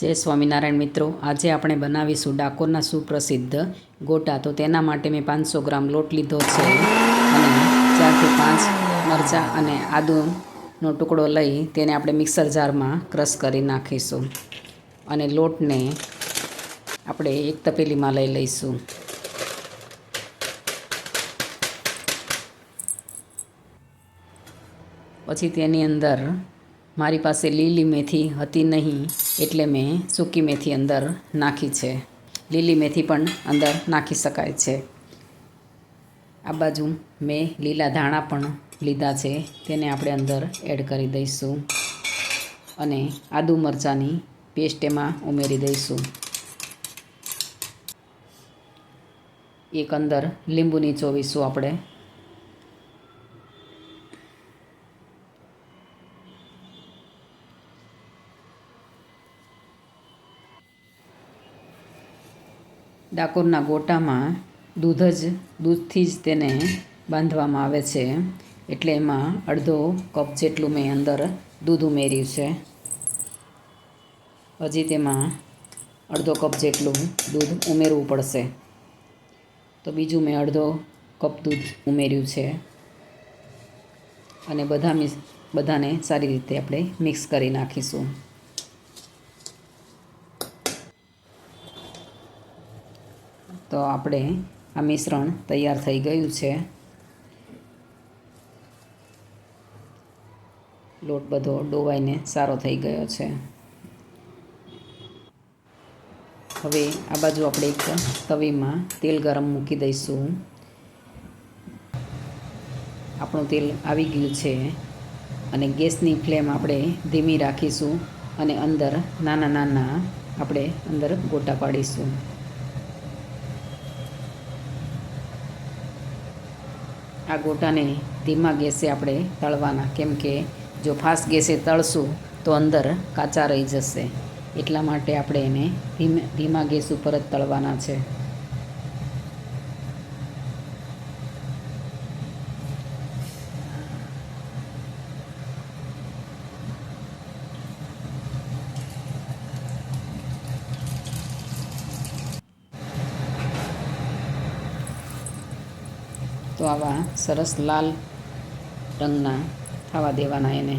જય સ્વામિનારાયણ મિત્રો. આજે આપણે બનાવીશું ડાકોરના સુપ્રસિદ્ધ ગોટા. તો તેના માટે મેં પાંચસો ગ્રામ લોટ લીધો છે અને ચારથી પાંચ મરચાં અને આદુનો ટુકડો લઈ તેને આપણે મિક્સર જારમાં ક્રશ કરી નાખીશું. અને લોટને આપણે એક તપેલીમાં લઈ લઈશું. પછી તેની અંદર મારી પાસે લીલી મેથી હતી નહીં. એટલે મેં સૂકી મેથી અંદર નાખી છે. લીલી મેથી પણ અંદર નાખી શકાય છે. આ બાજુ મેં લીલા ધાણા પણ લીધા છે. તેને આપણે અંદર એડ કરી દઈશું અને આદુ મરચાંની પેસ્ટ એમાં ઉમેરી દઈશું. એક અંદર લીંબુની ચોવીસું આપણે ડાકોરના ગોટામાં દૂધ જ, દૂધથી જ તેને બાંધવામાં આવે છે. એટલે એમાં અડધો કપ જેટલું મેં અંદર દૂધ ઉમેર્યું છે. હજી તેમાં અડધો કપ જેટલું દૂધ ઉમેરવું પડશે. તો બીજું મેં અડધો કપ દૂધ ઉમેર્યું છે. અને બધા મિક્સ બધાને સારી રીતે આપણે મિક્સ કરી નાખીશું. તો આપણે આ મિશ્રણ તૈયાર થઈ ગયું છે. લોટ બધો ડોવાઈને સારો થઈ ગયો છે. હવે આ બાજુ આપણે એક તવીમાં તેલ ગરમ મૂકી દઈશું. આપણું તેલ આવી ગયું છે અને ગેસની ફ્લેમ આપણે ધીમી રાખીશું અને અંદર નાના નાના આપણે અંદર ગોટા પાડીશું. આ ગોટાને ધીમા ગેસે આપણે તળવાના. કેમ કે જો ફાસ્ટ ગેસે તળશું તો અંદર કાચા રહી જશે. એટલા માટે આપણે એને ધીમે ધીમા ગેસ ઉપર જ તળવાના છે. તો આવા સરસ લાલ રંગના થવા દેવાના એને.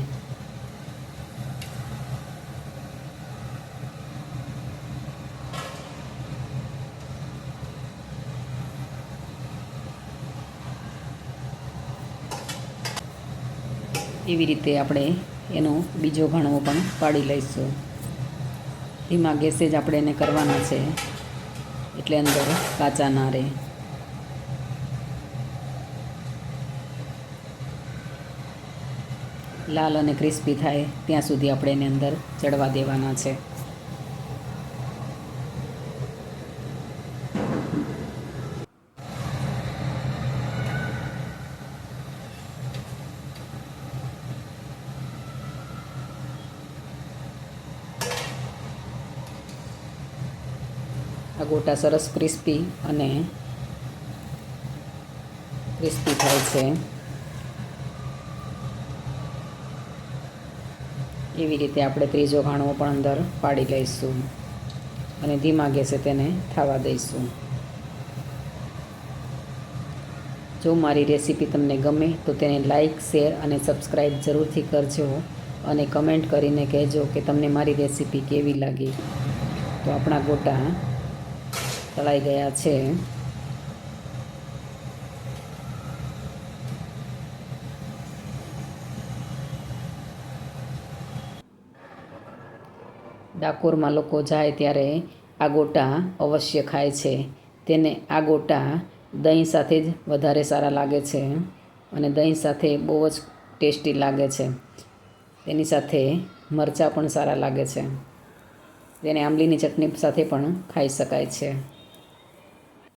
એવી રીતે આપણે એનો બીજો ઘણવો પણ પાડી લઈશું. ધીમા ગેસે જ આપણે એને કરવાના છે. એટલે અંદર કાચા ના રહે. લાલ અને ક્રિસ્પી થાય, ત્યાં સુધી આપણે એને અંદર ચડવા દેવાના છે. આ ગોટા સરસ ક્રિસ્પી અને ક્રિસ્પી થાય છે. એવી રીતે આપણે ત્રીજો ઘાણો પણ અંદર પાડી લઈશું અને ધીમા ગેસે તેને થવા દઈશું. જો મારી રેસીપી તમને ગમે તો તેને લાઇક શેર અને સબસ્ક્રાઈબ જરૂરથી કરજો અને કમેન્ટ કરીને કહેજો કે તમને મારી રેસીપી કેવી લાગી. તો આપણા ગોટા તળાઈ ગયા છે. ડાકોરમાં લોકો જાય ત્યારે આ ગોટા અવશ્ય ખાય છે. તેને આ ગોટા દહીં સાથે જ વધારે સારા લાગે છે અને દહીં સાથે બહુ જ ટેસ્ટી લાગે છે. તેની સાથે મરચાં પણ સારા લાગે છે. તેને આંબલીની ચટણી સાથે પણ ખાઈ શકાય છે.